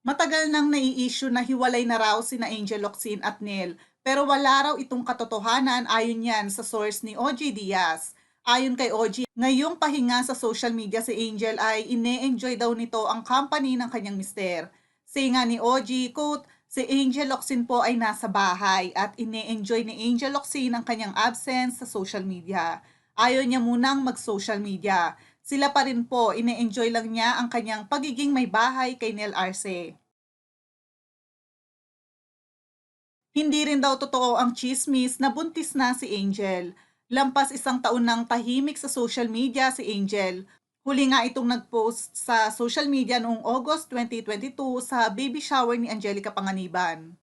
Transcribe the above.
Matagal nang nai-issue na hiwalay na raw sina Angel Locsin at Nel, pero wala raw itong katotohanan ayon yan sa source ni OG Diaz. Ayon kay OG, ngayong pahinga sa social media si Angel ay ine-enjoy daw nito ang company ng kanyang mister. Say nga ni OG, quote, si Angel Locsin po ay nasa bahay at ine-enjoy ni Angel Locsin ang kanyang absence sa social media. Ayaw niya munang mag-social media. Sila pa rin po, ine-enjoy lang niya ang kanyang pagiging may bahay kay Nel Arce. Hindi rin daw totoo ang chismis na buntis na si Angel. Lampas isang taon nang tahimik sa social media si Angel. Huli nga itong nag-post sa social media noong August 2022 sa baby shower ni Angelica Panganiban.